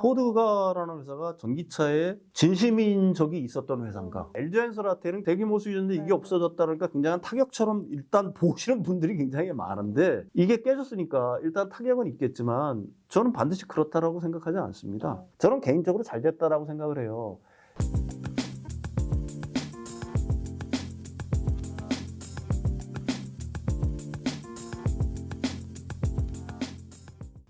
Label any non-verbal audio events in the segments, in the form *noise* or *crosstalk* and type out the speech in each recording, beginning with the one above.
포드가라는 회사가 전기차에 진심인 적이 있었던 회사인가? LG엔솔한테는 대규모 수준인데 이게 네. 없어졌다 그러니까 굉장한 타격처럼 일단 *laughs* 보시는 분들이 굉장히 많은데 이게 깨졌으니까 일단 타격은 있겠지만 저는 반드시 그렇다라고 생각하지 않습니다. 어. 저는 개인적으로 잘 됐다라고 생각을 해요.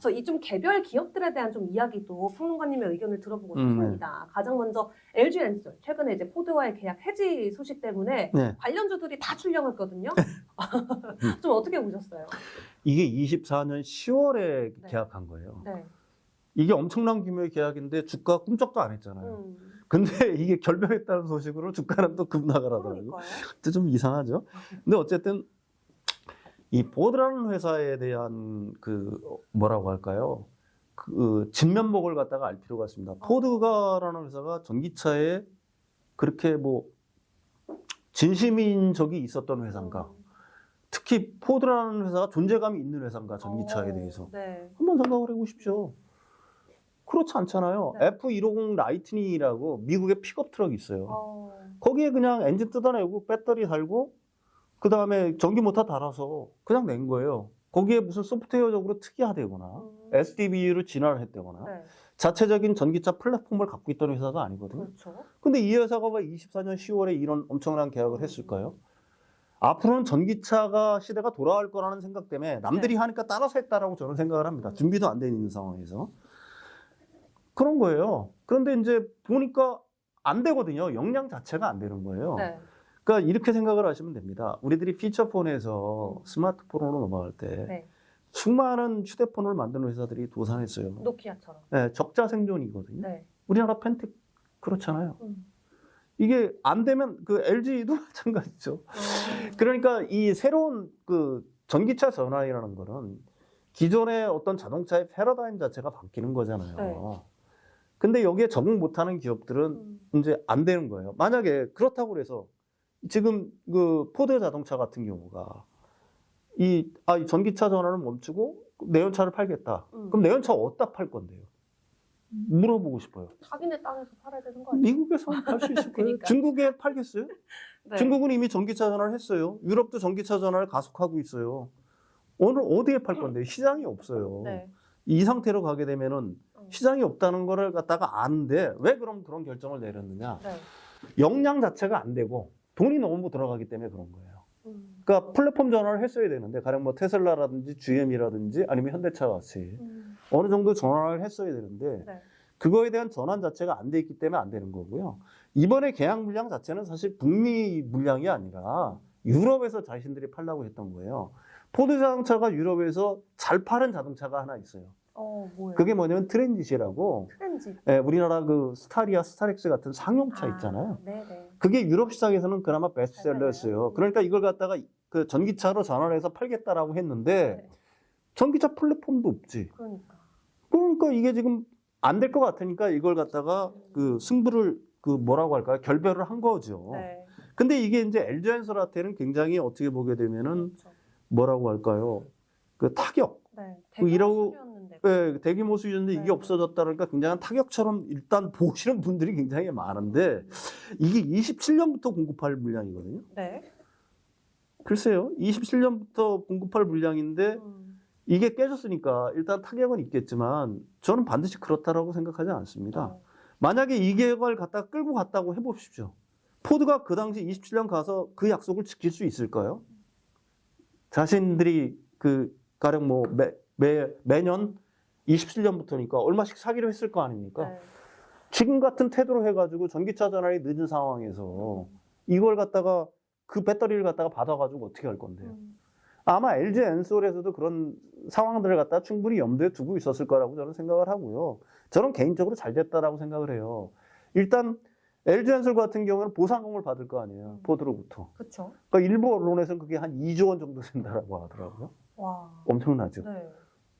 그래서 이 좀 개별 기업들에 대한 좀 이야기도 평론가님의 의견을 들어보고 음, 싶습니다. 가장 먼저 LG 엔솔 최근에 이제 포드와의 계약 해지 소식 때문에 네. 관련주들이 다 출렁했거든요. *laughs* 좀 어떻게 보셨어요? 이게 24년 10월에 네. 계약한 거예요. 네. 이게 엄청난 규모의 계약인데 주가 꿈쩍도 안 했잖아요. 음, 근데 *laughs* 이게 결별했다는 소식으로 주가는 또 급락하더라고요. 그러니까요. 그때 좀 이상하죠. 근데 어쨌든 이 보드라는 회사에 대한 그 뭐라고 할까요? 그 진면목을 갖다가 알 필요가 있습니다. 포드가라는 회사가 전기차에 그렇게 뭐 진심인 적이 있었던 회사인가? 특히 포드라는 회사가 존재감이 있는 회사인가? 전기차에 어, 대해서 네. 한번 생각을 해보십시오. 그렇지 않잖아요. 네. F150 라이트닝이라고 미국의 픽업 트럭이 있어요. 어, 거기에 그냥 엔진 뜯어내고 배터리 달고 그 다음에 전기 모터 달아서 그냥 낸 거예요. 거기에 무슨 소프트웨어적으로 특이하대거나 음, SDV로 진화를 했다거나 네. 자체적인 전기차 플랫폼을 갖고 있던 회사가 아니거든요. 그렇죠. 근데 이 회사가 왜 24년 10월에 이런 엄청난 계약을 했을까요? 앞으로는 전기차가 시대가 돌아갈 거라는 생각 때문에 남들이 네. 하니까 따라서 했다라고 저는 생각을 합니다. 준비도 안 돼 있는 상황에서. 그런 거예요. 그런데 이제 보니까 안 되거든요. 역량 자체가 안 되는 거예요. 네. 그러니까 이렇게 생각을 하시면 됩니다. 우리들이 피처폰에서 스마트폰으로 넘어갈 때 네. 수많은 휴대폰을 만드는 회사들이 도산했어요. 노키아처럼. 네, 적자 생존이거든요. 네. 우리나라 펜텍 그렇잖아요. 음. 이게 안 되면 그 LG도 *laughs* 마찬가지죠. 어, 그러니까 이 새로운 그 전기차 전환이라는 거는 기존의 어떤 자동차의 패러다임 자체가 바뀌는 거잖아요. 네. 근데 여기에 적응 못하는 기업들은 음, 이제 안 되는 거예요. 만약에 그렇다고 그래서 지금 그 포드 자동차 같은 경우가 이, 아, 이 전기차 전환을 멈추고 내연차를 팔겠다. 음. 그럼 내연차 어디다 팔 건데요? 물어보고 싶어요. 자기네 땅에서 팔아야 되는 거 아니에요? 미국에서 팔 수 있을 거예요. 그러니까. 중국에 팔겠어요? *laughs* 네. 중국은 이미 전기차 전환을 했어요. 유럽도 전기차 전환을 가속하고 있어요. 오늘 어디에 팔 건데 시장이 없어요. 네. 이 상태로 가게 되면은 음. 시장이 없다는 거를 갖다가 아는데 왜 그럼 그런 결정을 내렸느냐? 네. 역량 자체가 안 되고 돈이 너무 들어가기 때문에 그런 거예요. 음. 그러니까 플랫폼 전환을 했어야 되는데 가령 뭐 테슬라라든지 GM이라든지 아니면 현대차 같이 음. 어느 정도 전환을 했어야 되는데 네. 그거에 대한 전환 자체가 안 돼 있기 때문에 안 되는 거고요. 이번에 계약 물량 자체는 사실 북미 물량이 아니라 유럽에서 자신들이 팔라고 했던 거예요. 포드 자동차가 유럽에서 잘 파는 자동차가 하나 있어요. 어, 뭐예요? 그게 뭐냐면 트렌짓이라고 트렌지. 예, 우리나라 그 스타리아, 스타렉스 같은 상용차 있잖아요. 네네. 그게 유럽 시장에서는 그나마 잘 베스트셀러였어요. 그러니까 이걸 갖다가 그 전기차로 전환해서 팔겠다라고 했는데 네. 전기차 플랫폼도 없지. 그러니까. 그러니까 이게 지금 안 될 것 같으니까 이걸 갖다가 그 승부를 그 뭐라고 할까요? 결별을 한 거죠. 네. 근데 이게 이제 LG엔솔한테는 굉장히 어떻게 보게 되면은 그렇죠. 뭐라고 할까요? 그 타격. 네. 그 이러고- 예, 대규모 수준인데 네. 이게 없어졌다 그러니까 굉장한 타격처럼 일단 보시는 분들이 굉장히 많은데 이게 27년부터 공급할 물량이거든요. 네. 글쎄요. 27년부터 공급할 물량인데 음. 이게 깨졌으니까 일단 타격은 있겠지만 저는 반드시 그렇다라고 생각하지 않습니다. 어. 만약에 이 계획을 갖다 끌고 갔다고 해보십시오. 포드가 그 당시 27년 가서 그 약속을 지킬 수 있을까요? 자신들이 그 가령 뭐 매, 매, 매년 27년부터니까 얼마씩 사기로 했을 거 아닙니까? 네. 지금 같은 태도로 해가지고 전기차 전환이 늦은 상황에서 이걸 갖다가 그 배터리를 갖다가 받아가지고 어떻게 할 건데요? 음. 아마 LG 엔솔에서도 그런 상황들을 갖다 충분히 염두에 두고 있었을 거라고 저는 생각을 하고요. 저는 개인적으로 잘 됐다라고 생각을 해요. 일단 LG 엔솔 같은 경우는 보상금을 받을 거 아니에요. 음. 포드로부터. 그쵸. 그러니까 일부 언론에서는 그게 한 2조 원 정도 된다라고 하더라고요. 와. 엄청나죠. 네.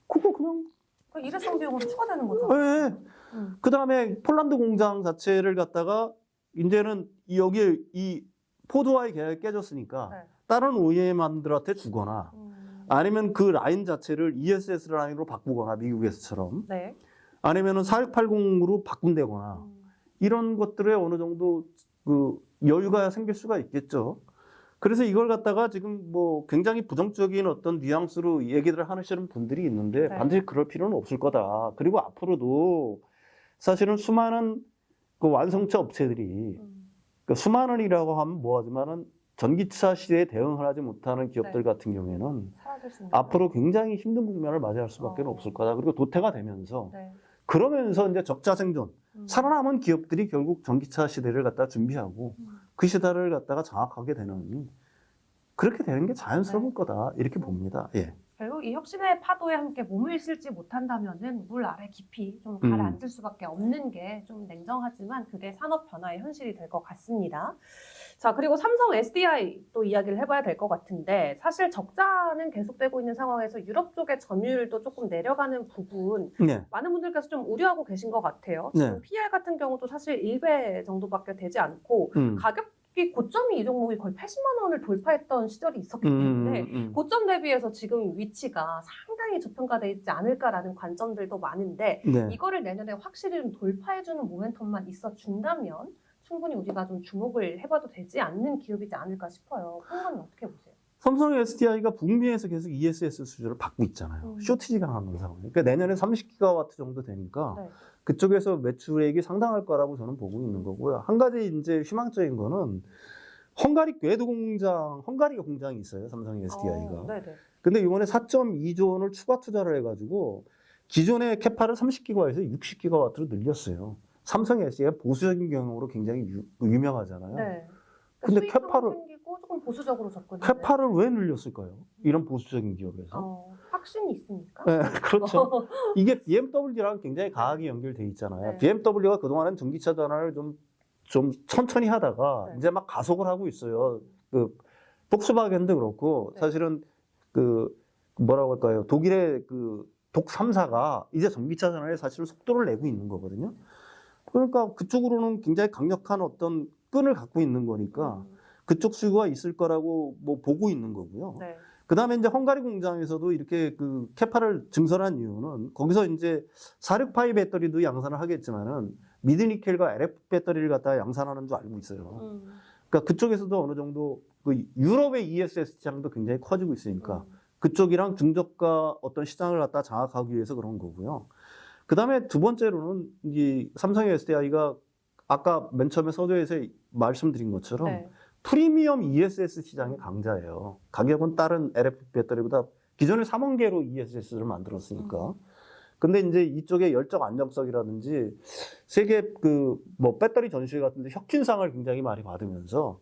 그거 그냥 그 일회성 비용으로 추가되는 거죠. 예. 음. 그 다음에 폴란드 공장 자체를 갖다가 이제는 이- 여기에 이 포드와의 계약이 깨졌으니까 네. 다른 OEM들한테 주거나 음. 아니면 그 라인 자체를 ESS 라인으로 바꾸거나 미국에서처럼 네. 아니면은 4680으로 바꾼다거나 음. 이런 것들에 어느 정도 그 여유가 생길 수가 있겠죠. 그래서 이걸 갖다가 지금 뭐 굉장히 부정적인 어떤 뉘앙스로 얘기들을 하시는 분들이 있는데 네. 반드시 그럴 필요는 없을 거다. 그리고 앞으로도 사실은 수많은 그 완성차 업체들이 음. 그 수많은이라고 하면 뭐하지만은 전기차 시대에 대응을 하지 못하는 기업들 네. 같은 경우에는 앞으로 굉장히 힘든 국면을 맞이할 수밖에 어. 없을 거다. 그리고 도태가 되면서 네. 그러면서 이제 적자 생존 음. 살아남은 기업들이 결국 전기차 시대를 갖다 준비하고 음. 그 시대를 갖다가 장악하게 되는 그렇게 되는 게 자연스러울 네. 거다 이렇게 봅니다. 예. 결국 이 혁신의 파도에 함께 몸을 실지 못한다면은 물 아래 깊이 좀 음. 가라앉을 수밖에 없는 게 좀 냉정하지만 그게 산업 변화의 현실이 될 것 같습니다. 자 그리고 삼성 SDI 또 이야기를 해봐야 될 것 같은데 사실 적자는 계속되고 있는 상황에서 유럽 쪽의 점유율도 조금 내려가는 부분 네. 많은 분들께서 좀 우려하고 계신 것 같아요. 네. 지금 PR 같은 경우도 사실 1배 정도밖에 되지 않고 음. 가격 이 고점이 이 종목이 거의 80만 원을 돌파했던 시절이 있었기 음, 때문에 음. 고점 대비해서 지금 위치가 상당히 저평가돼 있지 않을까라는 관점들도 많은데 네. 이거를 내년에 확실히 좀 돌파해주는 모멘텀만 있어 준다면 충분히 우리가 좀 주목을 해봐도 되지 않는 기업이지 않을까 싶어요. 평론은 어떻게 보세요? 삼성 SDI가 북미에서 계속 ESS 수주를 받고 있잖아요. 음. 쇼티지가 나는 상황. 그러니까 내년에 30기가와트 정도 되니까 네. 그쪽에서 매출액이 상당할 거라고 저는 보고 있는 거고요. 한 가지 이제 희망적인 거는 헝가리 궤도 공장, 헝가리 공장이 있어요. 삼성 SDI가. 어, 네네. 근데 이번에 4.2조 원을 추가 투자를 해가지고 기존의 캐파를 30기가에서 60기가와트로 늘렸어요. 삼성 SDI가 보수적인 경영으로 굉장히 유, 유명하잖아요. 네. 근데 캐파를- 생기고 조금 보수적으로 접근해. 캐파를 왜 늘렸을까요? 이런 보수적인 기업에서. 어, 확신이 있으니까. 네, *laughs* 그렇죠. 이게 BMW랑 굉장히 가하게 연결돼 있잖아요. 네. BMW가 그동안은 전기차 전환을 좀, 좀 천천히 하다가 네. 이제 막 가속을 하고 있어요. 그, 폭스바겐도 그렇고, 네. 사실은 그, 뭐라고 할까요. 독일의 그, 독 3사가 이제 전기차 전환에 사실은 속도를 내고 있는 거거든요. 그러니까 그쪽으로는 굉장히 강력한 어떤 끈을 갖고 있는 거니까 음, 그쪽 수요가 있을 거라고 뭐 보고 있는 거고요. 네. 그 다음에 이제 헝가리 공장에서도 이렇게 그 캐파를 증설한 이유는 거기서 이제 468 배터리도 양산을 하겠지만은 미드니켈과 LF 배터리를 갖다가 양산하는 줄 알고 있어요. 음, 그러니까 그쪽에서도 어느 정도 그 유럽의 ESS 시장도 굉장히 커지고 있으니까 음, 그쪽이랑 중저가 어떤 시장을 갖다 장악하기 위해서 그런 거고요. 그 다음에 두 번째로는 이 삼성의 SDI가 아까 맨 처음에 서두에서 말씀드린 것처럼 네. 프리미엄 ESS 시장의 강자예요. 가격은 다른 LF 배터리보다 기존에 3원 개로 ESS를 만들었으니까. 근데 이제 이쪽에 열정 안정성이라든지 세계 그 뭐 배터리 전시회 같은데 혁신상을 굉장히 많이 받으면서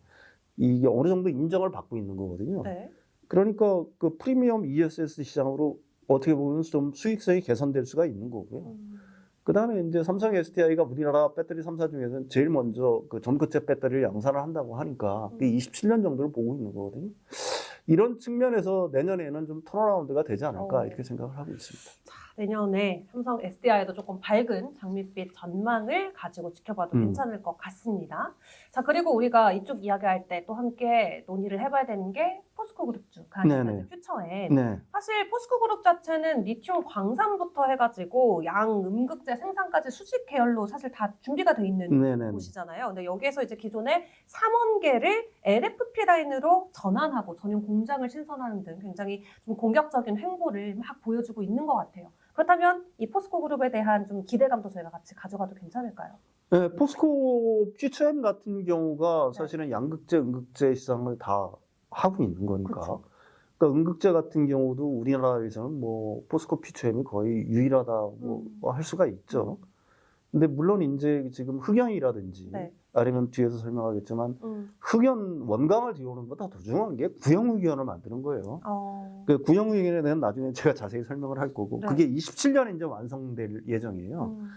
이게 어느 정도 인정을 받고 있는 거거든요. 네. 그러니까 그 프리미엄 ESS 시장으로 어떻게 보면 좀 수익성이 개선될 수가 있는 거고요. 음, 그 다음에 이제 삼성 SDI가 우리나라 배터리 3사 중에서는 제일 먼저 그 전고체 배터리를 양산을 한다고 하니까 그게 27년 정도를 보고 있는 거거든요. 이런 측면에서 내년에는 좀 턴어라운드가 되지 않을까 어. 이렇게 생각을 하고 있습니다. 내년에 삼성 SDI에도 조금 밝은 장밋빛 전망을 가지고 지켜봐도 음. 괜찮을 것 같습니다. 자, 그리고 우리가 이쪽 이야기할 때 또 함께 논의를 해봐야 되는 게 포스코 그룹주. 가니까 퓨처엔. 네. 사실 포스코 그룹 자체는 리튬 광산부터 해가지고 양 음극재 생산까지 수직 계열로 사실 다 준비가 돼 있는 네네. 곳이잖아요. 근데 여기에서 이제 기존의 3원계를 LFP 라인으로 전환하고 전용 공장을 신설하는 등 굉장히 좀 공격적인 행보를 막 보여주고 있는 것 같아요. 그렇다면 이 포스코 그룹에 대한 좀 기대감도 저희가 같이 가져가도 괜찮을까요? 네, 포스코 퓨처엠 같은 경우가 네. 사실은 양극재, 음극재 시장을 다 하고 있는 거니까. 그쵸. 그러니까 음극재 같은 경우도 우리나라에서는 뭐 포스코 퓨처엠이 거의 유일하다고 음. 할 수가 있죠. 근데 물론 이제 지금 흑연이라든지 네. 아니면 뒤에서 설명하겠지만 음. 흑연 원강을 들여오는 것보다 더 중요한 게 구형 흑연을 만드는 거예요. 어. 그 구형 흑연에 대한 나중에 제가 자세히 설명을 할 거고 네. 그게 27년에 이제 완성될 예정이에요. 음.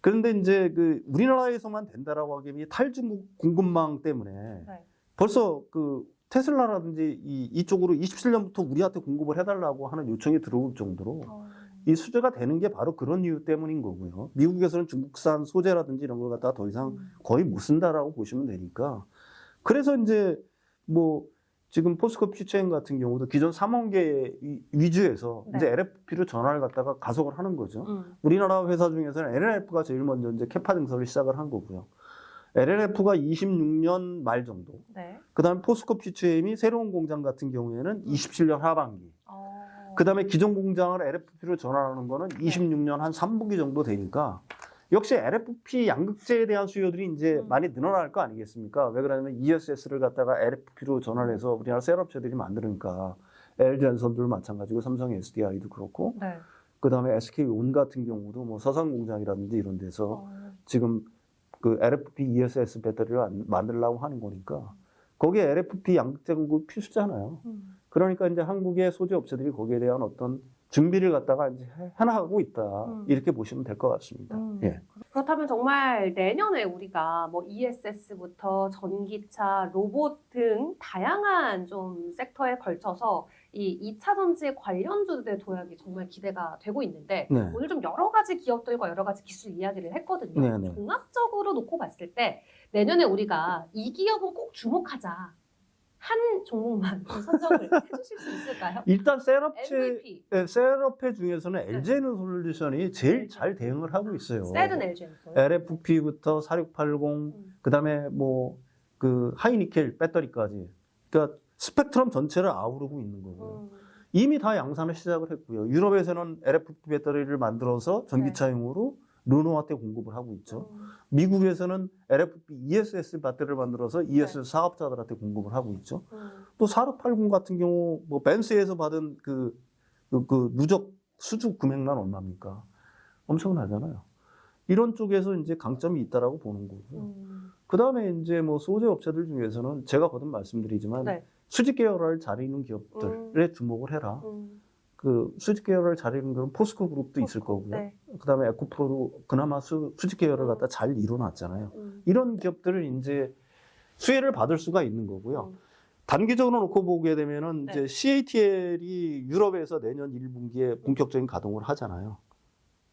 그런데 이제 그 우리나라에서만 된다라고 하기에 탈중국 공급망 때문에 네. 벌써 그 테슬라라든지 이, 이쪽으로 27년부터 우리한테 공급을 해달라고 하는 요청이 들어올 정도로 어. 이 수주가 되는 게 바로 그런 이유 때문인 거고요. 미국에서는 중국산 소재라든지 이런 걸 갖다가 더 이상 음. 거의 못 쓴다라고 보시면 되니까. 그래서 이제 뭐 지금 포스코 퓨처엠 같은 경우도 기존 3원계 위- 위주에서 네. 이제 LFP로 전환을 갖다가 가속을 하는 거죠. 음. 우리나라 회사 중에서는 LLF가 제일 먼저 이제 캐파 증설을 시작을 한 거고요. LLF가 26년 말 정도. 네. 그다음에 포스코 퓨처엠이 새로운 공장 같은 경우에는 27년 하반기. 어. 그다음에 기존 공장을 LFP로 전환하는 거는 26년 한 3분기 정도 되니까 역시 LFP 양극재에 대한 수요들이 이제 음. 많이 늘어날 거 아니겠습니까? 왜 그러냐면 ESS를 갖다가 LFP로 전환해서 우리나라 셀업체들이 만드니까 LG 엔선도 마찬가지고 삼성 SDI도 그렇고 네. 그다음에 SK 온 같은 경우도 뭐 서산 공장이라든지 이런 데서 어. 지금 그 LFP ESS 배터리를 안- 만들려고 하는 거니까 거기에 LFP 양극재 공급 필수잖아요. 음. 그러니까 이제 한국의 소재 업체들이 거기에 대한 어떤 준비를 갖다가 이제 해- 해나가고 있다 음. 이렇게 보시면 될 것 같습니다. 음. 예. 그렇다면 정말 내년에 우리가 뭐 ESS부터 전기차, 로봇 등 다양한 좀 섹터에 걸쳐서 이 2차 전지 관련주들의 도약이 정말 기대가 되고 있는데 네. 오늘 좀 여러 가지 기업들과 여러 가지 기술 이야기를 했거든요. 네, 네. 종합적으로 놓고 봤을 때 내년에 우리가 이 기업은 꼭 주목하자. 한 종목만 좀 선정을 *laughs* 해주실 수 있을까요? 일단 셀업체 MVP, 예, 셀업체 중에서는 네. LG에는 솔루션이 제일. 잘 대응을 하고 있어요. 세든 LG 엔솔. LFP부터 4680 음. 그다음에 뭐 그 하이니켈 배터리까지 그러니까 스펙트럼 전체를 아우르고 있는 거고요. 음. 이미 다 양산을 시작을 했고요. 유럽에서는 LFP 배터리를 만들어서 전기차용으로 르노한테 공급을 하고 있죠. 음. 미국에서는 LFP ESS 배터리를 만들어서 ESS 사업자들한테 공급을 하고 있죠. 음. 또4680 같은 경우 뭐 벤스에서 받은 그, 그, 그 누적 수주 금액만 얼마입니까? 엄청나잖아요. 이런 쪽에서 이제 강점이 있다라고 보는 거고요. 음. 그 다음에 이제 뭐 소재 업체들 중에서는 제가 거듭 말씀드리지만 네. 수직 계열을 잘 이루는 기업들에 주목을 해라. 음. 그 수직 계열을 잘 이루는 건 포스코 그룹도 있을 포스코, 거고요. 네. 그 다음에 에코프로도 그나마 수, 수직 계열을 갖다 잘 이뤄놨잖아요. 음. 이런 기업들을 이제 수혜를 받을 수가 있는 거고요. 음. 단기적으로 놓고 보게 되면은 네. 이제 CATL이 유럽에서 내년 1분기에 본격적인 가동을 하잖아요.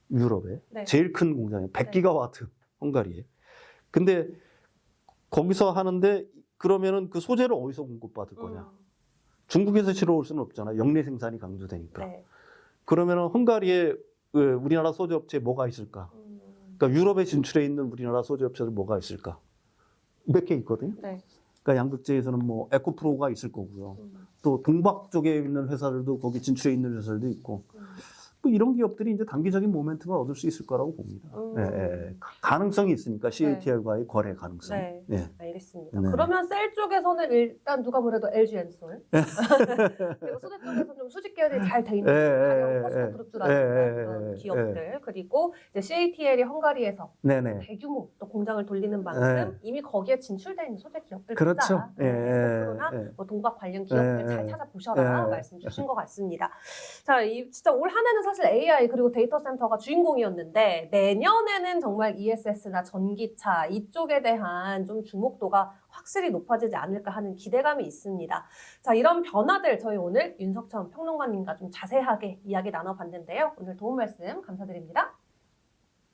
유럽에 네. 제일 큰 공장이에요. 100기가와트 헝가리에. 근데 거기서 하는데 그러면은 그 소재를 어디서 공급받을 거냐? 음. 중국에서 실어올 수는 없잖아요. 영내 생산이 강조되니까. 네. 그러면은 헝가리에 왜 우리나라 소재 업체 뭐가 있을까? 음. 그러니까 유럽에 진출해 있는 우리나라 소재 업체들 뭐가 있을까? 몇 개 있거든요. 네. 그러니까 양극재에서는 뭐 에코프로가 있을 거고요. 음. 또 동박 쪽에 있는 회사들도 거기 진출해 있는 회사들도 있고 음. 뭐 이런 기업들이 이제 단기적인 모멘텀을 얻을 수 있을 거라고 봅니다. 음. 예, 예. 가- 가능성이 있으니까 CATL과의 거래 가능성. 네. 예. 알겠습니다. 네. 그러면 셀 쪽에서는 일단 누가 뭐래도 LG 엔솔. 그리고 소재 쪽에서 좀 수직 계열이 잘 돼 있는 예, 예, 예, 예. 그룹주라든가 예, 예, 그런 예, 기업들 그리고 이제 CATL이 헝가리에서 네네. 대규모 또 공장을 돌리는 만큼 네. 이미 거기에 진출돼 있는 소재 기업들 그렇죠. 예, 예, 에코프로나 예. 뭐 동박 관련 기업들 예, 잘 예. 찾아보셔라 예. 말씀 주신 것 같습니다. 자, 이 진짜 올 한해는 사실 AI 그리고 데이터 센터가 주인공이었는데 내년에는 정말 ESS나 전기차 이쪽에 대한 좀 주목도가 확실히 높아지지 않을까 하는 기대감이 있습니다. 자, 이런 변화들 저희 오늘 윤석천 평론가님과 좀 자세하게 이야기 나눠봤는데요. 오늘 도움 말씀 감사드립니다.